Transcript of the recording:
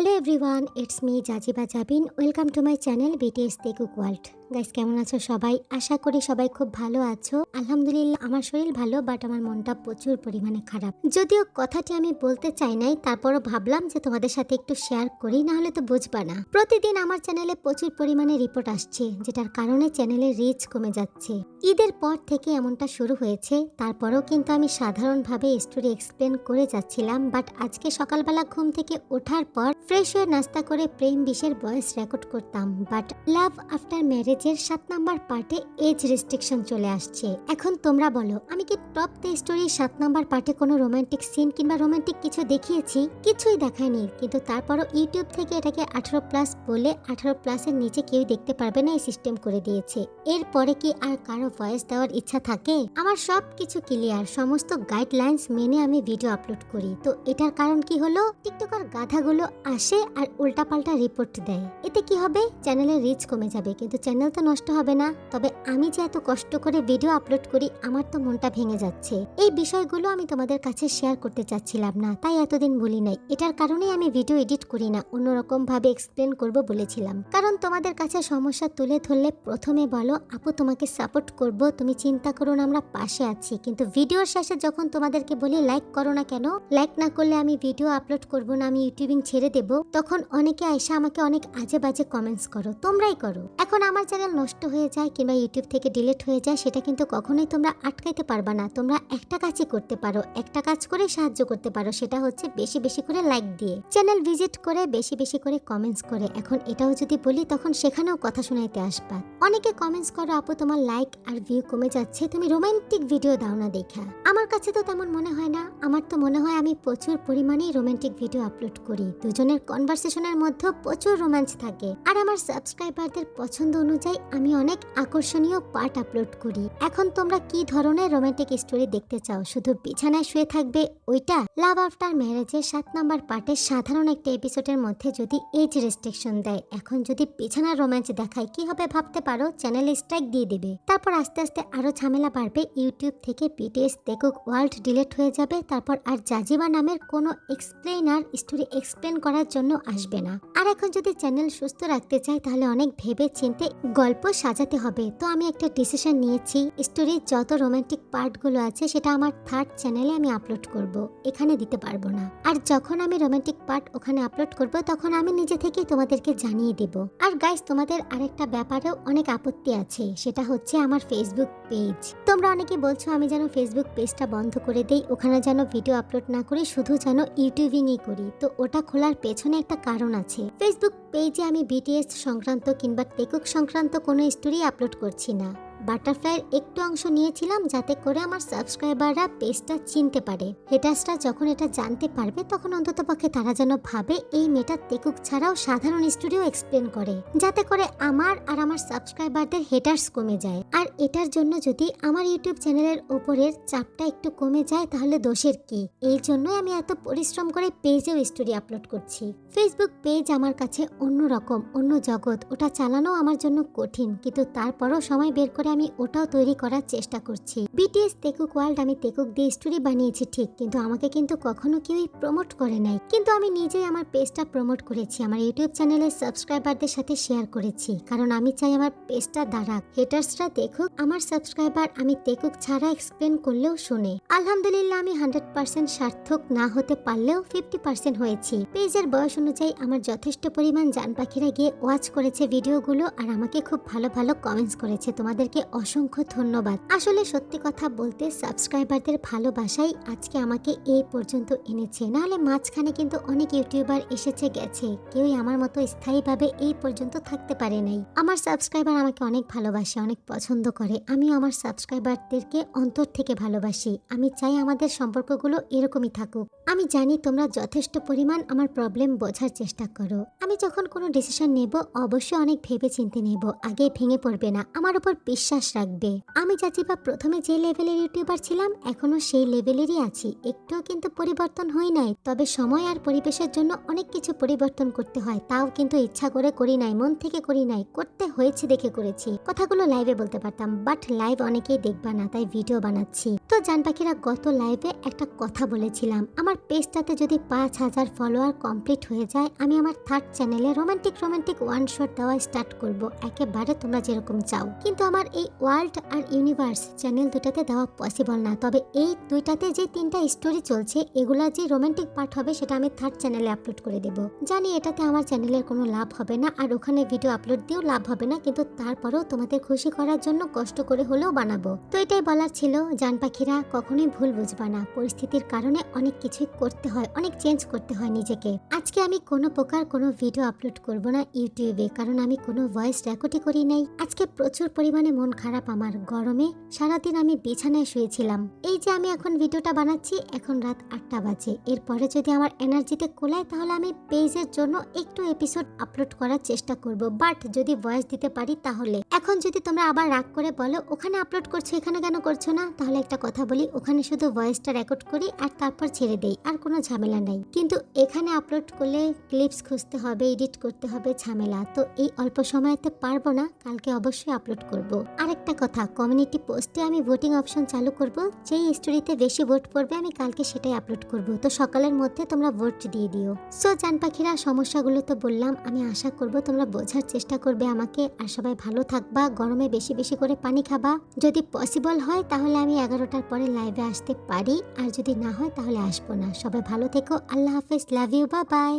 Hello everyone it's me Jaziba Jabin welcome to my channel BTS Taekook world guys কেমন আছো সবাই? আশা করি সবাই খুব ভালো আছো। আলহামদুলিল্লাহ, আমার শরীর ভালো বাট আমার মনটা প্রচুর পরিমাণে খারাপ। যদিও কথাটি আমি বলতে চাই নাই, তারপরও ভাবলাম যে তোমাদের সাথে একটু শেয়ার করি না হলে তো বুঝবা না। প্রতিদিন আমার চ্যানেলে প্রচুর পরিমাণে রিপোর্ট আসছে, যেটার কারণে চ্যানেলের রিচ কমে যাচ্ছে। ঈদের পর থেকে এমনটা শুরু হয়েছে, তারপরেও কিন্তু আমি সাধারণভাবে স্টোরি এক্সপ্লেন করে যাচ্ছিলাম বাট আজকে সকালবেলা ঘুম থেকে ওঠার পর ফ্রেশ হয়ে নাস্তা করে প্রেম বিশের ভয়েস রেকর্ড করতাম, বাট লাভ আফটার ম্যারেজের সাত নাম্বার পার্টে এজ রেস্ট্রিকশন চলে আসছে। এখন তোমরা বলো, আমি কি টপ দ্য স্টোরির সাত নাম্বার পার্টে কোনো রোমান্টিক সিন কিংবা রোমান্টিক কিছু দেখিয়েছি? কিছুই দেখায়নি, কিন্তু তারপরও ইউটিউব থেকে এটাকে আঠারো প্লাস বলে আঠারো প্লাসের নিচে কেউ দেখতে পারবে না এই সিস্টেম করে দিয়েছে। এরপরে কি আর কারও ভয়েস দেওয়ার ইচ্ছা থাকে? আমার সব কিছু ক্লিয়ার, সমস্ত গাইডলাইন্স মেনে আমি ভিডিও আপলোড করি। তো এটার কারণ কি হলো? টিকটকার গাধাগুলো আসে আর উল্টাপাল্টা রিপোর্ট দেয়। এতে কি হবে? চ্যানেলের রিচ কমে যাবে, কিন্তু চ্যানেল তো নষ্ট হবে না। তবে আমি যে এত কষ্ট করে ভিডিও আপলোড করি, আমার তো মনটা ভেঙে যাচ্ছে। এই বিষয়গুলো আমি তোমাদের কাছে শেয়ার করতে চাচ্ছিলাম না, তাই এতদিন বলি নাই। এটার কারণেই আমি ভিডিও এডিট করি না অন্যরকম ভাবে এক্সপ্লেন করব বলেছিলাম। কারণ তোমাদের কাছে সমস্যা তুলে ধরলে প্রথমে বলো, আপু, তোমাকে সাপোর্ট করব, তুমি চিন্তা করো না, আমরা পাশে আছি। কিন্তু ভিডিওর শেষে যখন তোমাদেরকে বলি লাইক করো না কেন? লাইক না করলে আমি ভিডিও আপলোড করব না, আমি ইউটিউবিং ছেড়ে দেব তখন অনেকে আইসা আমাকে অনেক আজে বাজে কমেন্টস করো। তোমরাই করো। এখন আমার চ্যানেল নষ্ট হয়ে যায় কিংবা ইউটিউব থেকে ডিলিট হয়ে যায়, সেটা কিন্তু কখনোই তোমরা আটকাইতে পারবা না। তোমরা একটা কাজই করতে পারো, একটা কাজ করে সাহায্য করতে পারো, সেটা হচ্ছে বেশি বেশি করে লাইক দিয়ে। চ্যানেল ভিজিট করে, বেশি বেশি করে কমেন্টস করে। এখন এটাও যদি বলি, তখন সেখানেও কথা শোনাইতে আসবা। অনেকে কমেন্টস করো, আপু, তোমার লাইক আর ভিউ কমে যাচ্ছে, তুমি রোমান্টিক ভিডিও দাও না দেখা। আমার কাছে তো তেমন মনে হয় না। আমার তো মনে হয় আমি প্রচুর পরিমাণেই রোমান্টিক ভিডিও আপলোড করি। দুজনের কনভারসেশনের মধ্যে প্রচুর রোমাঞ্চ থাকে। আর আমার সাবস্ক্রাইবারদের পছন্দ অনুযায়ী আমি অনেক আকর্ষণীয় পার্ট আপলোড করি। এখন তোমরা কি ধরনের রোমান্টিক স্টোরি দেখতে চাও? শুধু বিছানায় শুয়ে থাকবে ওইটা? লাভ আফটার ম্যারেজের সাত নাম্বার পার্টের সাধারণ একটা এপিসোডের মধ্যে যদি এজ রেস্ট্রিকশন দেয়, এখন যদি বিছানার রোম্যান্স দেখায়, কি হবে ভাবতে পারো? চ্যানেল স্ট্রাইক দিয়ে দেবে। তারপর আস্তে আস্তে আরও ঝামেলা বাড়বে। ইউটিউব থেকে বিটিএস দেখুক, ওয়ার্ল্ড ডিলিট হয়ে যাবে। তারপর আর জাজিবা নামের কোনো এক্সপ্লেনার স্টোরি এক্সপ্লেন করার জন্য আসবে না। আর এখন যদি চ্যানেল সুস্থ রাখতে চাই তাহলে অনেক ভেবে চিনতে গল্প সাজাতে হবে। তো আমি একটা ডিসিশন নিয়েছি। স্টোরির যত রোমান্টিক পার্টগুলো আছে, সেটা আমার থার্ড চ্যানেলে আমি আপলোড করব। এখানে দিতে পারব না। আর যখন আমি রোমান্টিক পার্ট ওখানে আপলোড করব, তখন আমি নিজে থেকেই তোমাদেরকে জানিয়ে দেব। আর গাইস তোমাদের আরেকটা ব্যাপারেও অনেক আপত্তি আছে। সেটা হচ্ছে আমার ফেসবুক পেজ তোমরা অনেকে বলছো, আমি যেন ফেসবুক পেজটা বন্ধ করে দেই, ওখানে যেন ভিডিও আপলোড না করি, শুধু যেন ইউটিউবিংই করি। তো ওটা খোলার পেছনে একটা কারণ আছে। ফেসবুক পেজে আমি বিটিএস সংক্রান্ত কিংবা টেকুক সংক্রান্ত কোনো স্টোরি আপলোড করছি না। বাটারফ্লাইয়ের একটু অংশ নিয়েছিলাম যাতে করে আমার সাবস্ক্রাইবাররা পেজটা চিনতে পারে। হেটার্সরা যখন এটা জানতে পারবে, তখন অন্ততপক্ষে তারা যেন ভাবে এই মেয়েটা তেকুক ছাড়াও সাধারণ স্টুডিও এক্সপ্লেন করে, যাতে করে আমার আর আমার সাবস্ক্রাইবারদের হেটার্স কমে যায়। আর এটার জন্য যদি আমার ইউটিউব চ্যানেলের ওপরের চাপটা একটু কমে যায়, তাহলে দোষের কি? এই জন্যই আমি এত পরিশ্রম করে পেজেও স্টোরি আপলোড করছি। ফেসবুক পেজ আমার কাছে অন্য রকম অন্য জগৎ, ওটা চালানো আমার জন্য কঠিন, কিন্তু তারপরও সময় বের করে আমি ওটাও তৈরি করার চেষ্টা করছি। বিটিএস তেকুক ওয়ার্ল্ড আমি তেকুক দিয়ে স্টোরি বানিয়েছি ঠিক, কিন্তু আমাকে কিন্তু কখনো কেউই প্রমোট করে নাই। কিন্তু আমি নিজেই আমার পেজটা প্রমোট করেছি, আমার ইউটিউব চ্যানেলের সাবস্ক্রাইবারদের সাথে শেয়ার করেছি। কারণ আমি চাই আমার পেজটা দাঁড়াক। হেটার্সরা দেখুক, আমার সাবস্ক্রাইবার আমি তেকুক ছাড়া এক্সপ্লেন করলেও শুনে। আলহামদুলিল্লাহ, আমি হান্ড্রেড পার্সেন্ট সার্থক না হতে পারলেও ফিফটি পার্সেন্ট হয়েছি। পেজের বয়স অনুযায়ী আমার যথেষ্ট পরিমাণ জান পাখিরা গিয়ে ওয়াচ করেছে ভিডিওগুলো আর আমাকে খুব ভালো ভালো কমেন্টস করেছে। তোমাদেরকে অসংখ্য ধন্যবাদ। আসলে সত্যি কথা বলতে সাবস্ক্রাইবারদের ভালোবাসাই আজকে আমাকে এই পর্যন্ত এনেছে। নাহলে মাঝখানে কিন্তু অনেক ইউটিউবার এসেছে, গেছে। কেউই আমার মতো স্থায়ীভাবে এই পর্যন্ত থাকতে পারে নাই। আমার সাবস্ক্রাইবার আমাকে অনেক ভালোবাসে, অনেক পছন্দ করে। আমিও আমার সাবস্ক্রাইবারদেরকে অন্তর থেকে ভালোবাসি। আমি চাই আমাদের সম্পর্কগুলো এরকমই থাকুক। আমি জানি তোমরা যথেষ্ট পরিমাণ আমার প্রবলেম বোঝার চেষ্টা করো। আমি যখন কোনো ডিসিশন নেব, অবশ্যই অনেক ভেবে চিনতে নেব। আগে ভেঙে পড়বে না। আমার উপর বিশ্বাস বিশ্বাস রাখবে। আমি চাচিবা প্রথমে যে লেভেলের ইউটিউবার ছিলাম, এখনও সেই লেভেলেরই আছি। একটুও কিন্তু পরিবর্তন হই নাই। তবে সময় আর পরিবেশের জন্য অনেক কিছু পরিবর্তন করতে হয়। তাও কিন্তু ইচ্ছা করে করি নাই, মন থেকে করি নাই। করতে হয়েছে দেখে করেছি। কথাগুলো লাইভে বলতে পারতাম বাট লাইভ অনেকেই দেখবা না, তাই ভিডিও বানাচ্ছি। তো জান গত লাইভে একটা কথা বলেছিলাম। আমার পেজটাতে যদি পাঁচ হাজার ফলোয়ার কমপ্লিট হয়ে যায়, আমি আমার থার্ড চ্যানেলে রোমান্টিক রোমান্টিক ওয়ান শট দেওয়া স্টার্ট করব। একেবারে তোমরা যেরকম চাও। কিন্তু আমার এই ওয়ার্ল্ড আর ইউনিভার্স চ্যানেল দুটাতে দেওয়া পসিবল না। তবে এই দুইটাতে যে তিনটা স্টোরি চলছে, এগুলা যে রোমান্টিক পার্ট হবে সেটা আমি থার্ড চ্যানেলে আপলোড করে দেব। জানি এটাতে আমার চ্যানেলের কোনো লাভ হবে না, আর ওখানে ভিডিও আপলোড দিয়েও লাভ হবে না, কিন্তু তারপরেও তোমাদের খুশি করার জন্য কষ্ট করে হলেও বানাবো। তো এটাই বলার ছিল। জান পাখিরা কখনোই ভুল বুঝবা না। পরিস্থিতির কারণে অনেক কিছুই করতে হয়, অনেক চেঞ্জ করতে হয় নিজেকে। আজকে আমি কোনো প্রকার কোনো ভিডিও আপলোড করব না ইউটিউবে, কারণ আমি কোনো ভয়েস রেকর্ডই করি নাই। আজকে প্রচুর পরিমাণে মন খারাপ আমার গরমে সারাদিন আমি বিছানায় শুয়েছিলাম। এই যে আমি এখন ভিডিওটা বানাচ্ছি, এখন রাত আটটা বাজে। এরপরে যদি আমার এনার্জিতে কোলায়, তাহলে আমি পেজের জন্য একটু এপিসোড আপলোড করার চেষ্টা করব। বাট যদি ভয়েস দিতে পারি তাহলে। এখন যদি তোমরা আবার রাগ করে বলো, ওখানে আপলোড করছ, এখানে কেন করছ না? তাহলে একটা কথা বলি, ওখানে শুধু ভয়েসটা রেকর্ড করি আর তারপর ছেড়ে দেই, আর কোনো ঝামেলা নেই। কিন্তু এখানে আপলোড করলে ক্লিপস খুঁজতে হবে এডিট করতে হবে, ঝামেলা। তো এই অল্প সময়তে পারব না, কালকে অবশ্যই আপলোড করব। আরেকটা কথা কমিউনিটি পোস্টে আমি ভোটিং অপশন চালু করব, যেই স্টোরিতে বেশি ভোট পড়বে, আমি কালকে সেটাই আপলোড করব। তো সকালের মধ্যে তোমরা ভোট দিয়ে দিও। সো জান পাখিরা সমস্যাগুলো তো বললাম, আমি আশা করব তোমরা বোঝার চেষ্টা করবে আমাকে। আর সবাই ভালো থাকবা, গরমে বেশি বেশি করে পানি খাবা। যদি পসিবল হয়, তাহলে আমি এগারোটার পরে লাইভে আসতে পারি। আর যদি না হয়, তাহলে আসব না। সবাই ভালো থেকো, আল্লাহ হাফেজ লাভ ইউ বা বাই